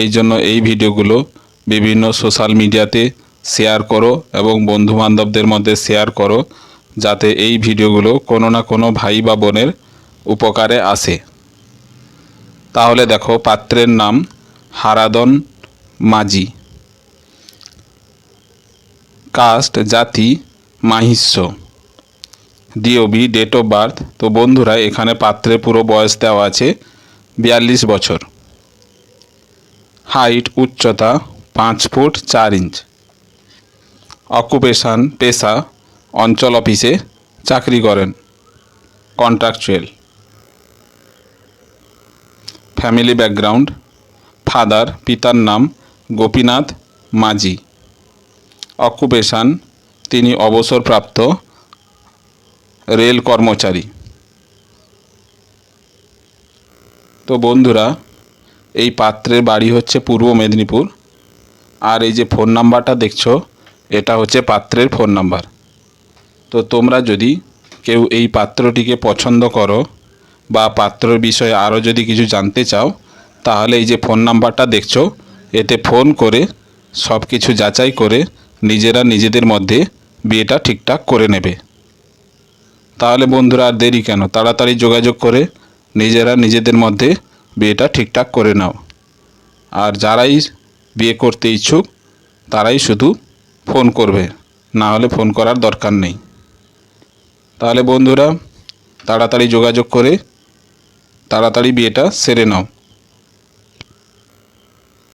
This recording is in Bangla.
এই জন্য এই ভিডিওগুলো বিভিন্ন সোশ্যাল মিডিয়াতে শেয়ার করো এবং বন্ধুবান্ধবদের মধ্যে শেয়ার করো, যাতে এই ভিডিওগুলো কোনো না কোনো ভাই বা বোনের উপকারে আসে। তাহলে দেখো, পাত্রের নাম হারাদন মাঝি কাস্ট জাতি, Mahishya. DOB date of birth তো বন্ধুরা, এখানে পাত্রের পুরো বয়স দেওয়া আছে বিয়াল্লিশ বছর। হাইট, উচ্চতা পাঁচ ফুট চার ইঞ্চ। অকুপেশান পেশা, অঞ্চল অফিসে চাকরি করেন। কন্ট্রাকচুয়াল। Family background. ফাদার, পিতার নাম গোপীনাথ মাঝি। অকুপেশান, তিনি অবসরপ্রাপ্ত রেল কর্মচারী। তো বন্ধুরা এই পাত্রের বাড়ি হচ্ছে পূর্ব মেদিনীপুর। আর এই যে ফোন নাম্বারটা দেখছ, এটা হচ্ছে পাত্রের ফোন নাম্বার। তো তোমরা যদি কেউ এই পাত্রটিকে পছন্দ করো বা পাত্রর বিষয়ে আরও যদি কিছু জানতে চাও, তাহলে এই যে ফোন নাম্বারটা দেখছ, এতে ফোন করে সব কিছু যাচাই করে নিজেরা নিজেদের মধ্যে বিয়েটা ঠিকঠাক করে নেবে। তাহলে বন্ধুরা আর দেরি কেন? তাড়াতাড়ি যোগাযোগ করে নিজেরা নিজেদের মধ্যে বিয়েটা ঠিকঠাক করে নাও। আর যারাই বিয়ে করতে ইচ্ছুক, তারাই শুধু ফোন করবে। না হলে ফোন করার দরকার নেই। তাহলে বন্ধুরা, তাড়াতাড়ি যোগাযোগ করে তাড়াতাড়ি বিয়েটা সেরে নাও।